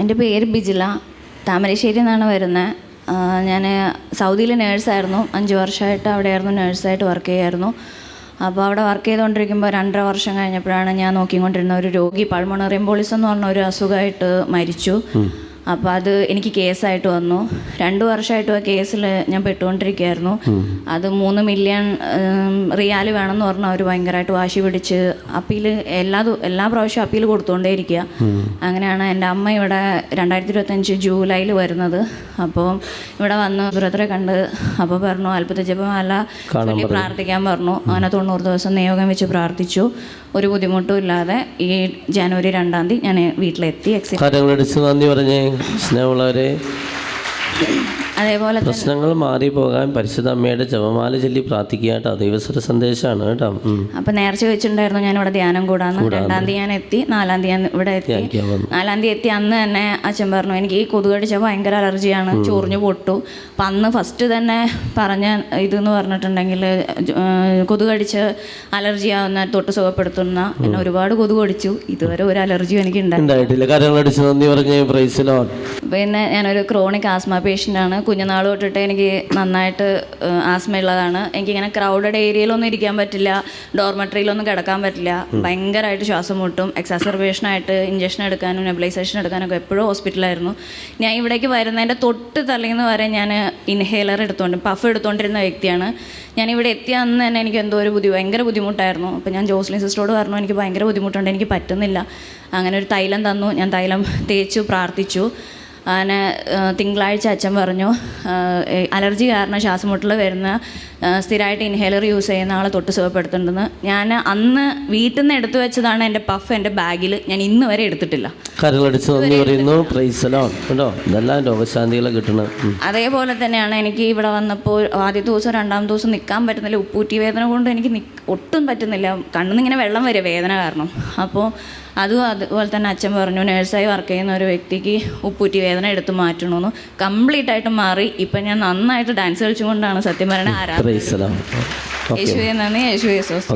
എന്റെ പേര് ബിജില. താമരശ്ശേരി നിന്നാണ് വരുന്നത് ഞാൻ സൗദിയിൽ നേഴ്സായിരുന്നു. അഞ്ച് വർഷമായിട്ട് അവിടെയായിരുന്നു. നേഴ്സായിട്ട് വർക്ക് ചെയ്യായിരുന്നു. അപ്പോൾ അവിടെ വർക്ക് ചെയ്തുകൊണ്ടിരിക്കുമ്പോൾ രണ്ടര വർഷം കഴിഞ്ഞപ്പോഴാണ് ഞാൻ നോക്കിക്കൊണ്ടിരുന്ന ഒരു രോഗി പൾമണറി എംബോളിസ് എന്ന് പറഞ്ഞ ഒരു അസുഖമായിട്ട് മരിച്ചു. അപ്പോൾ അത് എനിക്ക് കേസായിട്ട് വന്നു. രണ്ട് വർഷമായിട്ടും ആ കേസിൽ ഞാൻ പെട്ടുകൊണ്ടിരിക്കുകയായിരുന്നു. അത് മൂന്ന് മില്യൺ റിയാൽ വേണമെന്ന് പറഞ്ഞാൽ അവർ ഭയങ്കരമായിട്ട് വാശി പിടിച്ച് അപ്പീൽ എല്ലാ എല്ലാ പ്രാവശ്യവും അപ്പീൽ കൊടുത്തുകൊണ്ടേയിരിക്കുക അങ്ങനെയാണ് എന്റെ അമ്മ ഇവിടെ രണ്ടായിരത്തി ഇരുപത്തഞ്ച് ജൂലൈയിൽ വരുന്നത്. അപ്പോൾ ഇവിടെ വന്ന് ബ്രദറെ കണ്ട് അപ്പോൾ പറഞ്ഞു അത്ഭുത ജപമല്ല ചൊല്ലി പ്രാർത്ഥിക്കാൻ പറഞ്ഞു. അങ്ങനെ തൊണ്ണൂറ് ദിവസം നിയോഗം വെച്ച് പ്രാർത്ഥിച്ചു. ഒരു ബുദ്ധിമുട്ടും ഇല്ലാതെ ഈ ജനുവരി രണ്ടാം തീയതി ഞാൻ വീട്ടിലെത്തി എക്സിറ്റ് നന്ദി പറഞ്ഞേ സ്നേഹമുള്ളവരെ അതേപോലെ പ്രശ്നങ്ങൾ പ്രശ്നങ്ങൾ പോകാൻ പരിശുദ്ധ അമ്മയുടെ ജപമാല ചൊല്ലി പ്രാർത്ഥിക്കുക കേട്ടോ ദൈവസ്വര സന്ദേശമാണ് കേട്ടോ. അപ്പൊ നേർച്ച വെച്ചിട്ടുണ്ടായിരുന്നു ഞാൻ ഇവിടെ ധ്യാനം കൂടാന്ന്. രണ്ടാം തീയതി ഞാൻ എത്തി. നാലാം തീയതി ഞാൻ ഇവിടെ എത്തി. നാലാം തീയതി എത്തി. അന്ന് തന്നെ അച്ഛൻ പറഞ്ഞു എനിക്ക് ഈ കൊതുക് അടിച്ച ഭയങ്കര അലർജിയാണ്. ചൊറിഞ്ഞു പൊട്ടു. അപ്പൊ അന്ന് ഫസ്റ്റ് തന്നെ പറഞ്ഞ ഇതെന്ന് പറഞ്ഞിട്ടുണ്ടെങ്കിൽ കൊതുക് അടിച്ച് അലർജി ആവുന്ന തൊട്ട് സുഖപ്പെടുത്തുന്ന പിന്നെ ഒരുപാട് കൊതുക് അടിച്ചു ഇതുവരെ ഒരു അലർജിയും എനിക്ക് ഉണ്ടായി ഉണ്ടായിട്ടില്ല പിന്നെ ഞാനൊരു ക്രോണിക് ആസ്മ പേഷ്യന്റാണ് കുഞ്ഞുനാൾ തൊട്ടിട്ട് എനിക്ക് നന്നായിട്ട് ആസ്മയുള്ളതാണ്. എനിക്കിങ്ങനെ ക്രൗഡഡ് ഏരിയയിലൊന്നും ഇരിക്കാൻ പറ്റില്ല. ഡോർമെട്രിയിലൊന്നും കിടക്കാൻ പറ്റില്ല. ഭയങ്കരമായിട്ട് ശ്വാസം മുട്ടും. എക്സാസർബേഷനായിട്ട് ഇഞ്ചക്ഷൻ എടുക്കാനും നെബിലൈസേഷൻ എടുക്കാനൊക്കെ എപ്പോഴും ഹോസ്പിറ്റലായിരുന്നു ഞാൻ ഇവിടേക്ക് വരുന്നതിന്റെ തൊട്ട് തലേന്ന് വരെ ഞാൻ ഇൻഹേലർ എടുത്തുകൊണ്ട് പഫ് എടുത്തുകൊണ്ടിരുന്ന വ്യക്തിയാണ്. ഞാൻ ഇവിടെ എത്തിയ അന്ന് തന്നെ എനിക്ക് എന്തോ ഒരു ബുദ്ധി ഭയങ്കര ബുദ്ധിമുട്ടായിരുന്നു. അപ്പോൾ ഞാൻ ജോസ്ലിൻ സിസ്റ്ററോട് പറഞ്ഞു എനിക്ക് ഭയങ്കര ബുദ്ധിമുട്ടുണ്ട്. എനിക്ക് പറ്റുന്നില്ല. അങ്ങനെ ഒരു തൈലം തന്നു. ഞാൻ തൈലം തേച്ചു പ്രാർത്ഥിച്ചു. അങ്ങനെ തിങ്കളാഴ്ച അച്ഛൻ പറഞ്ഞു അലർജി കാരണം ശ്വാസം മുട്ടൽ വരുന്ന സ്ഥിരമായിട്ട് ഇൻഹേലർ യൂസ് ചെയ്യുന്ന ആളെ തൊട്ട് സുഖപ്പെടുത്തുന്നുണ്ടെന്ന്. ഞാൻ അന്ന് വീട്ടിൽ നിന്ന് എടുത്തു വെച്ചതാണ് എന്റെ പഫ് എന്റെ ബാഗിൽ ഞാൻ ഇന്ന് വരെ എടുത്തിട്ടില്ല. അതേപോലെ തന്നെയാണ് എനിക്ക് ഇവിടെ വന്നപ്പോൾ ആദ്യത്തെ ദിവസം രണ്ടാമത്തെ ദിവസം നിൽക്കാൻ പറ്റുന്നില്ല. ഉപ്പൂറ്റി വേദന കൊണ്ട് എനിക്ക് ഒട്ടും പറ്റുന്നില്ല. കണ്ണിന്നിങ്ങനെ ഇങ്ങനെ വെള്ളം വരെ വേദന കാരണം. അപ്പോൾ അതും അതുപോലെ തന്നെ അച്ഛൻ പറഞ്ഞു നേഴ്സായി വർക്ക് ചെയ്യുന്ന ഒരു വ്യക്തിക്ക് ഉപ്പൂറ്റി വേദന എടുത്ത് മാറ്റണമെന്ന് കംപ്ലീറ്റ് ആയിട്ട് മാറി. ഇപ്പം ഞാൻ നന്നായിട്ട് ഡാൻസ് കളിച്ചുകൊണ്ടാണ് സത്യം പറയുന്നത് ആരാധന യേശുവേ നന്ദി. യേശു സ്വസ്തി